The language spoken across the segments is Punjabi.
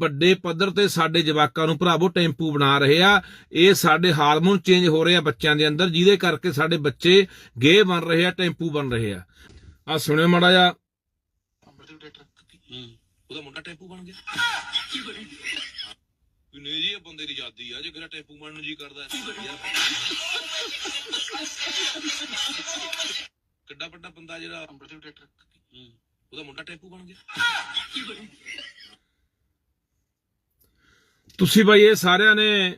ਵੱਡੇ ਪੱਧਰ ਤੇ ਸਾਡੇ ਜਵਾਕਾਂ ਨੂੰ ਭਰਾਵੋ ਟੈਂਪੂ ਬਣਾ ਰਹੇ ਆ। ਇਹ ਸਾਡੇ ਹਾਰਮੋਨ ਚੇਂਜ ਹੋ ਰਹੇ ਆ ਬੱਚਿਆਂ ਦੇ ਅੰਦਰ, ਜਿਹਦੇ ਕਰਕੇ ਸਾਡੇ ਬੱਚੇ ਗੇ ਬਣ ਰਹੇ ਆ, ਟੈਂਪੂ ਬਣ ਰਹੇ ਆ। ਆ ਸੁਣਿਓ ਮਾੜਾ ਜਿਹਾ। ਉਹਦਾ ਮੁੰਡਾ ਟੈਂਪੂ ਬਣ ਗਿਆ? ਵੀ ਨਹੀਂ ਜੀ, ਇਹ ਬੰਦੇ ਦੀ ਆਜ਼ਾਦੀ ਆ, ਜੇ ਕਿਹੜਾ ਟੈਂਪੂ ਬਣਨ ਨੂੰ ਜੀ ਕਰਦਾ। ਕਿੱਡਾ ਵੱਡਾ ਬੰਦਾ ਜਿਹੜਾ ਉਹਦਾ ਮੁੰਡਾ ਟੈਂਪੂ ਬਣ ਗਿਆ? ਤੁਸੀਂ ਬਾਈ ਇਹ ਸਾਰਿਆਂ ਨੇ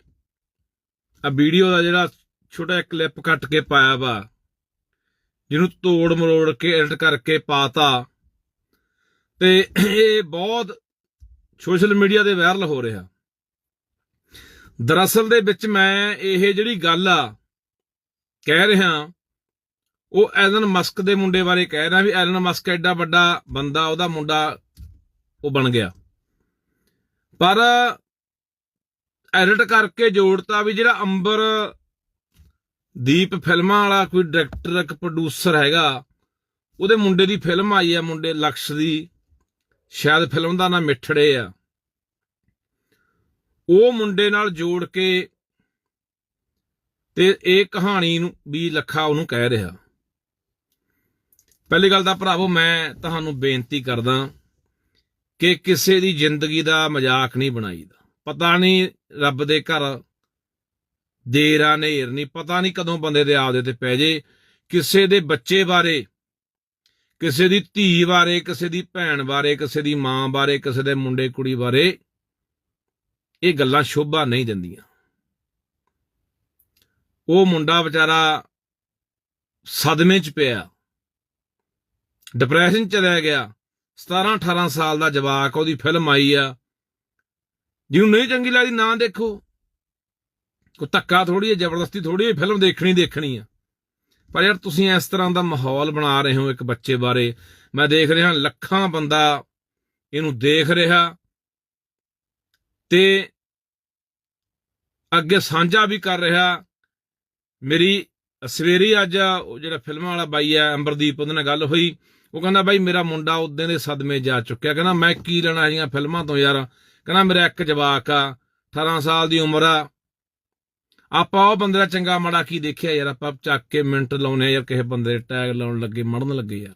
ਆ ਵੀਡੀਓ ਦਾ ਜਿਹੜਾ ਛੋਟਾ ਜਿਹਾ ਕਲਿੱਪ ਕੱਟ ਕੇ ਪਾਇਆ ਵਾ, ਜਿਹਨੂੰ ਤੋੜ ਮਰੋੜ ਕੇ ਐਡਿਟ ਕਰਕੇ ਪਾਤਾ, ਤੇ ਇਹ ਬਹੁਤ ਸੋਸ਼ਲ ਮੀਡੀਆ ਤੇ ਵਾਇਰਲ ਹੋ ਰਿਹਾ। ਦਰਅਸਲ ਦੇ ਵਿੱਚ ਮੈਂ ਇਹ ਜਿਹੜੀ ਗੱਲ ਆ ਕਹਿ ਰਿਹਾ, ਉਹ ਐਲਨ ਮਸਕ ਦੇ ਮੁੰਡੇ ਬਾਰੇ ਕਹਿ ਰਿਹਾ ਵੀ ਐਲਨ ਮਸਕ ਐਡਾ ਵੱਡਾ ਬੰਦਾ, ਉਹਦਾ ਮੁੰਡਾ ਉਹ ਬਣ ਗਿਆ। ਪਰ ਐਡਿਟ ਕਰਕੇ ਜੋੜਤਾ ਵੀ ਜਿਹੜਾ ਅੰਬਰ ਦੀਪ ਫਿਲਮਾਂ ਵਾਲਾ ਕੋਈ ਡਾਇਰੈਕਟਰ ਇੱਕ ਪ੍ਰੋਡਿਊਸਰ ਹੈਗਾ, ਉਹਦੇ ਮੁੰਡੇ ਦੀ ਫਿਲਮ ਆਈ ਆ, ਮੁੰਡੇ ਲਕਸ਼ ਦੀ। ਸ਼ਾਇਦ ਫਿਲਮ ਦਾ ਨਾਮ ਮਿੱਠੜੇ ਆ। ਉਹ ਮੁੰਡੇ ਨਾਲ ਜੋੜ ਕੇ ਤੇ ਇਹ ਕਹਾਣੀ ਨੂੰ ਵੀ ਲੱਖਾ ਉਹਨੂੰ ਕਹਿ ਰਿਹਾ। ਪਹਿਲੀ ਗੱਲ ਤਾਂ ਭਰਾਵੋ, ਮੈਂ ਤੁਹਾਨੂੰ ਬੇਨਤੀ ਕਰਦਾ ਕਿ ਕਿਸੇ ਦੀ ਜ਼ਿੰਦਗੀ ਦਾ ਮਜ਼ਾਕ ਨਹੀਂ ਬਣਾਈਦਾ। ਪਤਾ ਨਹੀਂ ਰੱਬ ਦੇ ਘਰ ਦੇਰ ਆ ਨੇਰ ਨਹੀਂ, ਪਤਾ ਨਹੀਂ ਕਦੋਂ ਬੰਦੇ ਦੇ ਆਪਦੇ ਤੇ ਪੈ ਜੇ। ਕਿਸੇ ਦੇ ਬੱਚੇ ਬਾਰੇ, ਕਿਸੇ ਦੀ ਧੀ ਬਾਰੇ, ਕਿਸੇ ਦੀ ਭੈਣ ਬਾਰੇ, ਕਿਸੇ ਦੀ ਮਾਂ ਬਾਰੇ, ਕਿਸੇ ਦੇ ਮੁੰਡੇ ਕੁੜੀ ਬਾਰੇ ਇਹ ਗੱਲਾਂ ਸ਼ੋਭਾ ਨਹੀਂ ਦਿੰਦੀਆਂ। ਉਹ ਮੁੰਡਾ ਵਿਚਾਰਾ ਸਦਮੇ 'ਚ ਪਿਆ ਡਿਪਰੈਸ਼ਨ 'ਚ ਰਹਿ ਗਿਆ। 17 18 ਸਾਲ ਦਾ ਜਵਾਕ, ਉਹਦੀ ਫਿਲਮ ਆਈ ਆ। ਜਿਹਨੂੰ ਨਹੀਂ ਚੰਗੀ ਲੱਗਦੀ ਨਾ ਦੇਖੋ। ਕੋ ਧੱਕਾ ਥੋੜੀ ਹੈ, ਜ਼ਬਰਦਸਤੀ ਥੋੜੀ ਹੈ ਫਿਲਮ ਦੇਖਣੀ ਦੇਖਣੀ ਆ। ਪਰ ਯਾਰ ਤੁਸੀਂ ਇਸ ਤਰ੍ਹਾਂ ਦਾ ਮਾਹੌਲ ਬਣਾ ਰਹੇ ਹੋ ਇੱਕ ਬੱਚੇ ਬਾਰੇ। ਮੈਂ ਦੇਖ ਰਿਹਾ ਲੱਖਾਂ ਬੰਦਾ ਇਹਨੂੰ ਦੇਖ ਰਿਹਾ। ਤੇ ਅੱਗੇ ਸਾਂਝਾ ਵੀ ਕਰ ਰਿਹਾ। ਮੇਰੀ ਸਵੇਰੀ ਅੱਜ ਉਹ ਜਿਹੜਾ ਫਿਲਮਾਂ ਵਾਲਾ ਬਾਈ ਆ ਅੰਬਰਦੀਪ, ਉਹਦੇ ਨਾਲ ਗੱਲ ਹੋਈ। ਉਹ ਕਹਿੰਦਾ, ਬਾਈ, ਮੇਰਾ ਮੁੰਡਾ ਉਦੋਂ ਦੇ ਸਦਮੇ ਜਾ ਚੁੱਕਿਆ। ਕਹਿੰਦਾ, ਮੈਂ ਕੀ ਲੈਣਾ ਹੈਗੀਆਂ ਫਿਲਮਾਂ ਤੋਂ ਯਾਰ? ਕਹਿੰਦਾ ਮੇਰਾ ਇੱਕ ਜਵਾਕ ਆ 18 ਸਾਲ ਦੀ ਉਮਰ ਆ। ਆਪਾਂ ਉਹ ਬੰਦੇ ਦਾ ਚੰਗਾ ਮਾੜਾ ਕੀ ਦੇਖਿਆ ਯਾਰ? ਆਪਾਂ ਚੱਕ ਕੇ ਮਿੰਟ ਲਾਉਨੇ ਆ ਯਾਰ, ਕਿਸੇ ਬੰਦੇ ਦੇ ਟੈਗ ਲਾਉਣ ਲੱਗੇ, ਮੜਨ ਲੱਗੇ ਯਾਰ।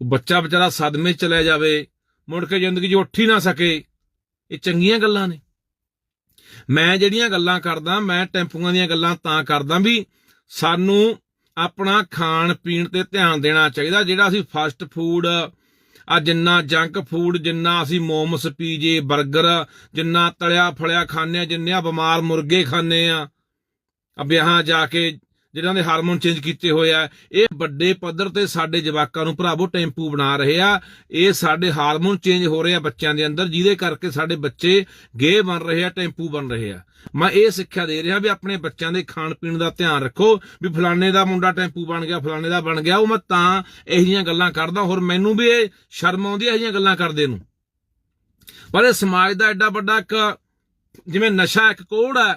ਉਹ ਬੱਚਾ ਵਿਚਾਰਾ ਸਦਮੇ ਚ ਚਲੇ ਜਾਵੇ, ਮੁੜ ਕੇ ਜ਼ਿੰਦਗੀ 'ਚ ਉੱਠ ਹੀ ਨਾ ਸਕੇ। ਇਹ ਚੰਗੀਆਂ ਗੱਲਾਂ ਨੇ। ਮੈਂ ਜਿਹੜੀਆਂ ਗੱਲਾਂ ਕਰਦਾ, ਮੈਂ ਟੈਂਪੂਆਂ ਦੀਆਂ ਗੱਲਾਂ ਤਾਂ ਕਰਦਾ ਵੀ ਸਾਨੂੰ ਆਪਣਾ ਖਾਣ ਪੀਣ ਤੇ ਧਿਆਨ ਦੇਣਾ ਚਾਹੀਦਾ, ਜਿਹੜਾ ਅਸੀਂ ਫਾਸਟ ਫੂਡ ਆ ਜਿੰਨਾ ਜੰਕ ਫੂਡ, ਜਿੰਨਾ ਅਸੀਂ ਮੋਮਸ ਪੀਜੇ 버ਗਰ ਜਿੰਨਾ ਤਲਿਆ ਫਲਿਆ ਖਾਂਦੇ ਆ ਜਿੰਨੇ ਬਿਮਾਰ ਮੁਰਗੇ ਖਾਂਦੇ ਆ ਆ ਵਿਆਹਾਂ ਜਾ ਕੇ ਜਿਨ੍ਹਾਂ ਦੇ ਹਾਰਮੋਨ ਚੇਂਜ ਕੀਤੇ ਹੋਏ ਆ। ਇਹ ਵੱਡੇ ਪੱਧਰ ਤੇ ਸਾਡੇ ਜਵਾਕਾਂ ਨੂੰ ਭਰਾਵੋ ਟੈਂਪੂ ਬਣਾ ਰਹੇ ਆ। ਇਹ ਸਾਡੇ ਹਾਰਮੋਨ ਚੇਂਜ ਹੋ ਰਹੇ ਆ ਬੱਚਿਆਂ ਦੇ ਅੰਦਰ, ਜਿਹਦੇ ਕਰਕੇ ਸਾਡੇ ਬੱਚੇ ਗੇ ਬਣ ਰਹੇ ਆ, ਟੈਂਪੂ ਬਣ ਰਹੇ ਆ। ਮੈਂ ਇਹ ਸਿੱਖਿਆ ਦੇ ਰਿਹਾ ਵੀ ਆਪਣੇ ਬੱਚਿਆਂ ਦੇ ਖਾਣ ਪੀਣ ਦਾ ਧਿਆਨ ਰੱਖੋ ਵੀ ਫਲਾਣੇ ਦਾ ਮੁੰਡਾ ਟੈਂਪੂ ਬਣ ਗਿਆ, ਫਲਾਣੇ ਦਾ ਬਣ ਗਿਆ, ਉਹ ਮੈਂ ਤਾਂ ਇਹੋ ਜਿਹੀਆਂ ਗੱਲਾਂ ਕਰਦਾ, ਹੋਰ ਮੈਨੂੰ ਵੀ ਇਹ ਸ਼ਰਮ ਆਉਂਦੀ ਹੈ ਇਹੋ ਜਿਹੀਆਂ ਗੱਲਾਂ ਕਰਦੇ ਨੂੰ। ਪਰ ਇਹ ਸਮਾਜ ਦਾ ਐਡਾ ਵੱਡਾ ਇੱਕ ਜਿਵੇਂ ਨਸ਼ਾ ਇੱਕ ਕੋੜ ਹੈ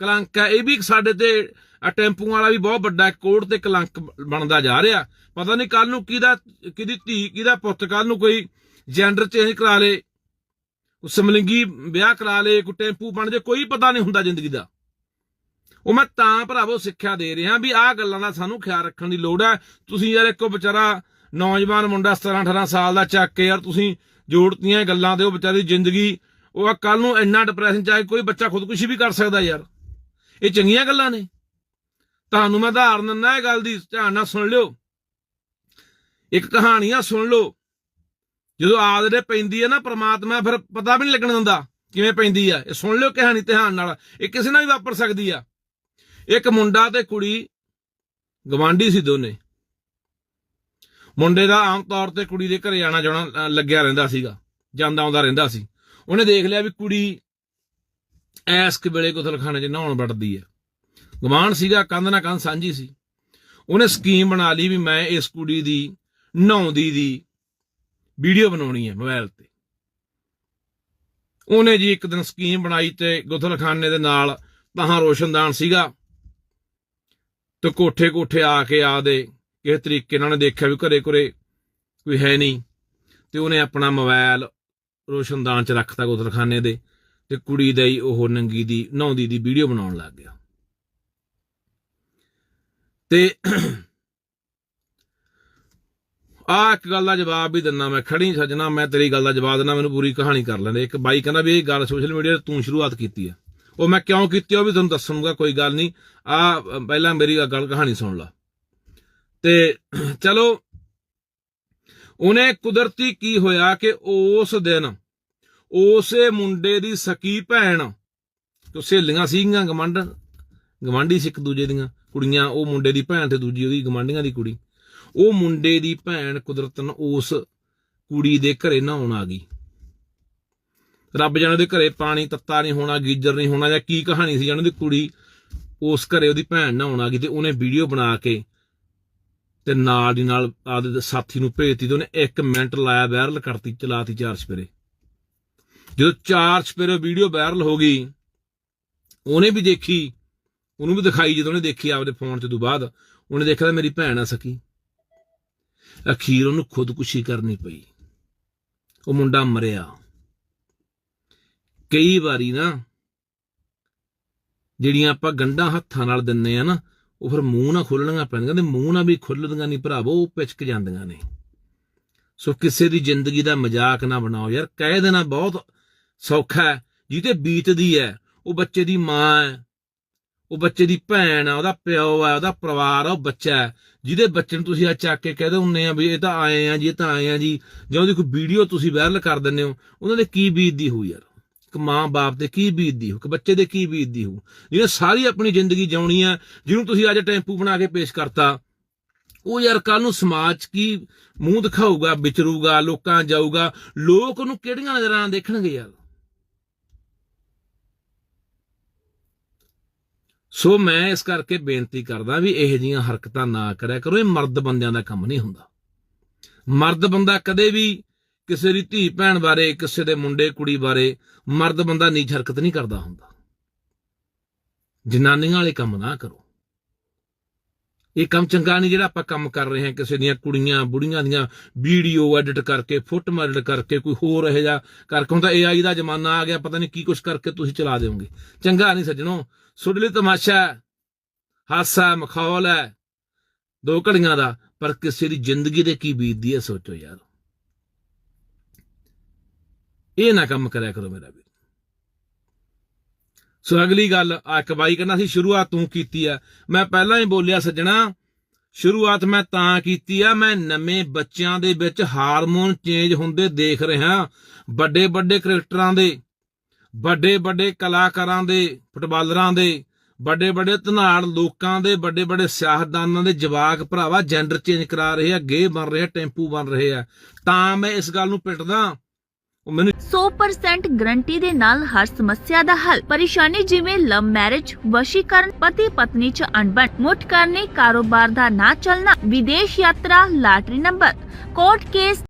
ਕਲੰਕ ਹੈ ਇਹ ਵੀ ਸਾਡੇ ਤੇ ਆ ਟੈਂਪੂਆਂ ਵਾਲਾ ਵੀ ਬਹੁਤ ਵੱਡਾ ਇੱਕ ਕੋੜ ਤੇ ਕਲੰਕ ਬਣਦਾ ਜਾ ਰਿਹਾ। ਪਤਾ ਨਹੀਂ ਕੱਲ ਨੂੰ ਕਿਹਦਾ, ਕਿਹਦੀ ਧੀ, ਕਿਹਦਾ ਪੁੱਤ ਕੱਲ ਨੂੰ ਕੋਈ ਜੈਂਡਰ ਚੇਂਜ ਕਰਾ ਲੇ, ਕੋਈ ਸਮਲਿੰਗੀ ਵਿਆਹ ਕਰਾ ਲੇ, ਕੋਈ ਟੈਂਪੂ ਬਣ ਜੇ, ਕੋਈ ਪਤਾ ਨਹੀਂ ਹੁੰਦਾ ਜ਼ਿੰਦਗੀ ਦਾ। ਉਹ ਮੈਂ ਤਾਂ ਭਰਾਵੋ ਸਿੱਖਿਆ ਦੇ ਰਿਹਾ ਵੀ ਆਹ ਗੱਲਾਂ ਦਾ ਸਾਨੂੰ ਖਿਆਲ ਰੱਖਣ ਦੀ ਲੋੜ ਹੈ। ਤੁਸੀਂ ਯਾਰ ਇੱਕੋ ਵਿਚਾਰਾ ਨੌਜਵਾਨ ਮੁੰਡਾ 17 18 ਸਾਲ ਦਾ ਚੱਕ ਕੇ ਯਾਰ ਤੁਸੀਂ ਜੋੜਤੀਆਂ ਗੱਲਾਂ ਤੇ ਉਹ ਵਿਚਾਰੀ ਜ਼ਿੰਦਗੀ, ਉਹ ਕੱਲ ਨੂੰ ਇੰਨਾ ਡਿਪਰੈਸ਼ਨ ਚ ਆ ਕੋਈ ਬੱਚਾ ਖੁਦਕੁਸ਼ੀ ਵੀ ਕਰ ਸਕਦਾ ਯਾਰ। ਇਹ ਚੰਗੀਆਂ ਗੱਲਾਂ ਨੇ। ਤੁਹਾਨੂੰ ਮੈਂ ਉਦਾਹਰਨ ਦਿੰਦਾ, ਇਹ ਗੱਲ ਦੀ ਧਿਆਨ ਨਾਲ ਸੁਣ ਲਿਓ। ਇੱਕ ਕਹਾਣੀ ਆ ਸੁਣ ਲਓ। ਜਦੋਂ ਆਦਰੇ ਪੈਂਦੀ ਹੈ ਨਾ, ਪ੍ਰਮਾਤਮਾ ਫਿਰ ਪਤਾ ਵੀ ਨਹੀਂ ਲੱਗਣ ਦਿੰਦਾ ਕਿਵੇਂ ਪੈਂਦੀ ਆ। ਇਹ ਸੁਣ ਲਿਓ ਕਹਾਣੀ ਧਿਆਨ ਨਾਲ। ਇਹ ਕਿਸੇ ਨਾਲ ਵੀ ਵਾਪਰ ਸਕਦੀ ਆ। ਇੱਕ ਮੁੰਡਾ ਤੇ ਕੁੜੀ, ਗਵਾਂਢੀ ਸੀ ਦੋਨੇ। ਮੁੰਡੇ ਦਾ ਆਮ ਤੌਰ ਤੇ ਕੁੜੀ ਦੇ ਘਰੇ ਆਣਾ ਜਾਣਾ ਲੱਗਿਆ ਰਹਿੰਦਾ ਸੀਗਾ। ਜਾਂਦਾ ਆਉਂਦਾ ਰਹਿੰਦਾ ਸੀ। ਉਹਨੇ ਦੇਖ ਲਿਆ ਵੀ ਕੁੜੀ ਐਸ ਵੇਲੇ ਗੁਸਲਖਾਨੇ 'ਚ ਨਹਾਉਣ ਵੜਦੀ ਹੈ ਗਵਾਂਢ ਸੀਗਾ, ਕੰਧ ਨਾ ਕੰਧ ਸਾਂਝੀ ਸੀ। ਉਹਨੇ ਸਕੀਮ ਬਣਾ ਲਈ ਵੀ ਮੈਂ ਇਸ ਕੁੜੀ ਦੀ, ਨਹਾਉਂਦੀ ਦੀ ਵੀਡੀਓ ਬਣਾਉਣੀ ਹੈ ਮੋਬਾਈਲ ਤੇ। ਉਹਨੇ ਜੀ ਇੱਕ ਦਿਨ ਸਕੀਮ ਬਣਾਈ ਤੇ ਗੁਥਲਖਾਨੇ ਦੇ ਨਾਲ ਤਾਂ ਰੋਸ਼ਨਦਾਨ ਸੀਗਾ ਤੇ ਕੋਠੇ ਕੋਠੇ ਆ ਕੇ ਆਦੇ, ਕਿਸੇ ਤਰੀਕੇ ਨਾਲ ਉਹਨੇ ਦੇਖਿਆ ਵੀ ਘਰੇ ਘਰੇ ਕੋਈ ਹੈ ਨਹੀਂ ਤੇ ਉਹਨੇ ਆਪਣਾ ਮੋਬਾਈਲ ਰੋਸ਼ਨਦਾਨ ਚ ਰੱਖਤਾ ਗੁਥਲਖਾਨੇ ਦੇ ਤੇ ਕੁੜੀ ਦਾ ਹੀ ਉਹ ਨੰਗੀ ਦੀ, ਨਹਾਉਂਦੀ ਦੀ ਵੀਡੀਓ ਬਣਾਉਣ ਲੱਗ ਗਿਆ। ਤੇ ਆ ਇੱਕ ਗੱਲ ਦਾ ਜਵਾਬ ਵੀ ਦਿੰਨਾ ਮੈਂ, ਖੜੀ ਸੱਜਣਾ, ਮੈਂ ਤੇਰੀ ਗੱਲ ਦਾ ਜਵਾਬ ਦਿੰਨਾ ਮੈਨੂੰ ਪੂਰੀ ਕਹਾਣੀ ਕਰ ਲੈਂਦੇ। ਇੱਕ ਬਾਈ ਕਹਿੰਦਾ ਵੀ ਇਹ ਗੱਲ ਸੋਸ਼ਲ ਮੀਡੀਆ ਤੇ ਤੂੰ ਸ਼ੁਰੂਆਤ ਕੀਤੀ ਹੈ ਉਹ ਮੈਂ ਕਿਉਂ ਕੀਤੀ ਉਹ ਵੀ ਤੁਹਾਨੂੰ ਦੱਸੂਗਾ ਕੋਈ ਗੱਲ ਨਹੀਂ ਆ ਪਹਿਲਾਂ ਮੇਰੀ ਗੱਲ ਕਹਾਣੀ ਸੁਣ ਲਾ। ਤੇ ਚਲੋ, ਉਹਨੇ ਕੁਦਰਤੀ ਕੀ ਹੋਇਆ ਕਿ ਉਸ ਦਿਨ ਉਸੇ ਮੁੰਡੇ ਦੀ ਸਕੀ ਭੈਣ, ਤੇ ਸਹੇਲੀਆਂ ਸੀਗੀਆਂ ਗਮੰਡ, ਗਵਾਂਢੀ ਸੀ ਇੱਕ ਦੂਜੇ ਦੀਆਂ। ਕੁੜੀਆਂ, ਉਹ ਮੁੰਡੇ ਦੀ ਭੈਣ ਤੇ ਦੂਜੀ ਉਹਦੀ ਗਵਾਂਢੀਆਂ ਦੀ ਕੁੜੀ। ਉਹ ਮੁੰਡੇ ਦੀ ਭੈਣ ਕੁਦਰਤਨ ਉਸ ਕੁੜੀ ਦੇ ਘਰੇ ਨਹਾਉਣ ਆ ਗਈ। ਰੱਬ ਜਾਣੇ ਦੇ ਘਰੇ ਪਾਣੀ ਤੱਤਾ ਨਹੀਂ ਹੋਣਾ, ਗੀਜਰ ਨਹੀਂ ਹੋਣਾ ਜਾਂ ਕੀ ਕਹਾਣੀ ਸੀ ਜਾਣੇ ਦੀ ਕੁੜੀ, ਉਸ ਘਰੇ ਉਹਦੀ ਭੈਣ ਨਹਾਉਣ ਆ ਗਈ ਤੇ ਉਹਨੇ ਵੀਡੀਓ ਬਣਾ ਕੇ ਤੇ ਨਾਲ ਦੀ ਨਾਲ ਆਪਦੇ ਸਾਥੀ ਨੂੰ ਭੇਜਤੀ ਤੇ ਉਹਨੇ 1 ਮਿੰਟ ਲਾਇਆ ਵਾਇਰਲ ਕਰਤੀ, ਚਲਾਤੀ ਚਾਰ ਸਪੇਰੇ ਜਦੋਂ ਚਾਰ ਸਪੇਰੇ ਵੀਡੀਓ ਵਾਇਰਲ ਹੋ ਗਈ, ਉਹਨੇ ਵੀ ਦੇਖੀ ਉਹਨੂੰ ਵੀ ਦਿਖਾਈ ਜਦੋਂ ਉਹਨੇ ਦੇਖੀ ਆਪਦੇ ਫੋਨ 'ਚ ਤੋਂ ਬਾਅਦ, ਉਹਨੇ ਦੇਖਿਆ ਤਾਂ ਮੇਰੀ ਭੈਣ ਆ ਸਕੀ। ਅਖੀਰ ਉਹਨੂੰ ਖੁਦਕੁਸ਼ੀ ਕਰਨੀ ਪਈ। ਉਹ ਮੁੰਡਾ ਮਰਿਆ। ਕਈ ਵਾਰੀ ਨਾ, ਜਿਹੜੀਆਂ ਆਪਾਂ ਗੰਢਾਂ ਹੱਥਾਂ ਨਾਲ ਦਿੰਨੇ ਆ ਨਾ, ਉਹ ਫਿਰ ਮੂੰਹ ਨਾ ਖੁੱਲਣੀਆਂ ਪੈਂਦੀਆਂ ਤੇ ਮੂੰਹ ਨਾ ਵੀ ਖੁੱਲਦੀਆਂ ਨਹੀਂ ਭਰਾਵੋ, ਉਹ ਪਿਚਕ ਜਾਂਦੀਆਂ ਨੇ। ਸੋ ਕਿਸੇ ਦੀ ਜ਼ਿੰਦਗੀ ਦਾ ਮਜ਼ਾਕ ਨਾ ਬਣਾਓ ਯਾਰ, ਕਹਿ ਦੇਣਾ ਬਹੁਤ ਸੌਖਾ ਹੈ, ਜਿਹਦੇ ਬੀਤਦੀ ਹੈ, ਉਹ ਬੱਚੇ ਦੀ ਮਾਂ ਹੈ। ਉਹ ਬੱਚੇ ਦੀ ਭੈਣ ਆ, ਉਹਦਾ ਪਿਓ ਹੈ ਉਹਦਾ ਪਰਿਵਾਰ ਆ, ਉਹ ਬੱਚਾ ਹੈ। ਜਿਹਦੇ ਬੱਚੇ ਨੂੰ ਤੁਸੀਂ ਆ ਚੱਕ ਕੇ ਕਹਿ ਦਿੰਦੇ ਆ ਵੀ ਇਹ ਤਾਂ ਆਏ ਆ ਜੀ, ਇਹ ਤਾਂ ਆਏ ਆ ਜੀ। ਜਾਂ ਉਹਦੀ ਕੋਈ ਵੀਡੀਓ ਤੁਸੀਂ ਵਾਇਰਲ ਕਰ ਦਿੰਦੇ ਹੋ, ਉਹਨਾਂ ਦੇ ਕੀ ਬੀਤਦੀ ਹੋਊ ਯਾਰ? ਇੱਕ ਮਾਂ ਬਾਪ ਤੇ ਕੀ ਬੀਤਦੀ ਹੋਊ? ਕਿ ਬੱਚੇ ਦੇ ਕੀ ਬੀਤਦੀ ਹੋਊ? ਜਿਹਨੇ ਸਾਰੀ ਆਪਣੀ ਜ਼ਿੰਦਗੀ ਜਿਉਣੀ ਆ, ਜਿਹਨੂੰ ਤੁਸੀਂ ਅੱਜ ਟੈਂਪੂ ਬਣਾ ਕੇ ਪੇਸ਼ ਕਰਤਾ, ਉਹ ਯਾਰ ਕੱਲ ਨੂੰ ਸਮਾਜ 'ਚ ਕੀ ਮੂੰਹ ਦਿਖਾਊਗਾ, ਵਿਚਰੂਗਾ, ਲੋਕਾਂ ਜਾਊਗਾ, ਲੋਕ ਉਹਨੂੰ ਕਿਹੜੀਆਂ ਨਜ਼ਰਾਂ ਦੇਖਣਗੇ ਯਾਰ? ਸੋ ਮੈਂ ਇਸ ਕਰਕੇ ਬੇਨਤੀ ਕਰਦਾ ਵੀ ਇਹੋ ਜਿਹੀਆਂ ਹਰਕਤਾਂ ਨਾ ਕਰਿਆ ਕਰੋ, ਇਹ ਮਰਦ ਬੰਦਿਆਂ ਦਾ ਕੰਮ ਨਹੀਂ ਹੁੰਦਾ। ਮਰਦ ਬੰਦਾ ਕਦੇ ਵੀ ਕਿਸੇ ਦੀ ਧੀ ਭੈਣ ਬਾਰੇ, ਕਿਸੇ ਦੇ ਮੁੰਡੇ ਕੁੜੀ ਬਾਰੇ ਮਰਦ ਬੰਦਾ ਨੀਚ ਹਰਕਤ ਨਹੀਂ ਕਰਦਾ ਹੁੰਦਾ। ਜਨਾਨੀਆਂ ਵਾਲੇ ਕੰਮ ਨਾ ਕਰੋ। ਇਹ ਕੰਮ ਚੰਗਾ ਨਹੀਂ ਜਿਹੜਾ ਆਪਾਂ ਕੰਮ ਕਰ ਰਹੇ ਹਾਂ, ਕਿਸੇ ਦੀਆਂ ਕੁੜੀਆਂ, ਬੁੜੀਆਂ ਦੀਆਂ ਵੀਡੀਓ ਐਡਿਟ ਕਰਕੇ, ਫੋਟੋ ਐਡਿਟ ਕਰਕੇ, ਕੋਈ ਹੋਰ ਇਹੋ ਜਿਹਾ ਕਰਕੇ ਹੁੰਦਾ AI ਦਾ ਜ਼ਮਾਨਾ ਆ ਗਿਆ, ਪਤਾ ਨਹੀਂ ਕੀ ਕੁਝ ਕਰਕੇ ਤੁਸੀਂ ਚਲਾ ਦਿਓਗੇ। ਚੰਗਾ ਨਹੀਂ ਸੱਜਣੋ ਤੁਹਾਡੇ ਤਮਾਸ਼ਾ ਹੈ, ਹਾਸਾ ਹੈ, ਮਖੌਲ ਹੈ। ਦੋ ਘੜੀਆਂ ਦਾ ਪਰ ਕਿਸੇ ਦੀ ਜ਼ਿੰਦਗੀ ਦੇ ਕੀ ਬੀਤਦੀ ਹੈ ਸੋਚੋ ਯਾਰ। ਇਹ ਨਾ ਕੰਮ ਕਰਿਆ ਕਰੋ ਮੇਰਾ ਵੀਰ। ਸੋ ਅਗਲੀ ਗੱਲ ਆ ਇੱਕ ਬਾਈ ਕਹਿੰਦਾ ਸੀ ਸ਼ੁਰੂਆਤ ਤੂੰ ਕੀਤੀ ਆ। ਮੈਂ ਪਹਿਲਾਂ ਹੀ ਬੋਲਿਆ ਸੱਜਣਾ ਸ਼ੁਰੂਆਤ ਮੈਂ ਤਾਂ ਕੀਤੀ ਆ ਮੈਂ ਨਵੇਂ ਬੱਚਿਆਂ ਦੇ ਵਿੱਚ ਹਾਰਮੋਨ ਚੇਂਜ ਹੁੰਦੇ ਦੇਖ ਰਿਹਾ। ਵੱਡੇ ਵੱਡੇ ਕ੍ਰਿਕਟਰਾਂ ਦੇ ਵੱਡੇ ਵੱਡੇ ਕਲਾਕਾਰਾਂ ਦੇ, ਫੁੱਟਬਾਲਰਾਂ ਦੇ ਵੱਡੇ ਵੱਡੇ ਧਨਾੜ ਲੋਕਾਂ ਦੇ ਵੱਡੇ ਵੱਡੇ ਸਿਆਸਤਦਾਨਾਂ ਦੇ ਜਵਾਕ ਭਰਾਵਾ ਜੈਂਡਰ ਚੇਂਜ ਕਰਾ ਰਹੇ ਆ ਗੇ ਬਣ ਰਹੇ ਆ, ਟੈਂਪੂ ਬਣ ਰਹੇ ਆ। ਤਾਂ ਮੈਂ ਇਸ ਗੱਲ ਨੂੰ ਪਿੱਟਦਾ, ਉਹ ਮੈਨੂੰ 100% ਗਰੰਟੀ ਦੇ ਨਾਲ ਹਰ ਸਮੱਸਿਆ ਦਾ ਹੱਲ। ਪਰੇਸ਼ਾਨੀ ਜਿਵੇਂ ਲਵ ਮੈਰਿਜ ਵਸ਼ੀਕਰਨ ਪਤੀ ਪਤਨੀ ਚ ਅਣਬਣ, ਮੁੱਠ ਕਰਨੇ, ਕਾਰੋਬਾਰ ਦਾ ਨਾ ਚੱਲਣਾ, ਵਿਦੇਸ਼ ਯਾਤਰਾ, ਲਾਟਰੀ ਨੰਬਰ ਕੋਰਟ ਕੇਸ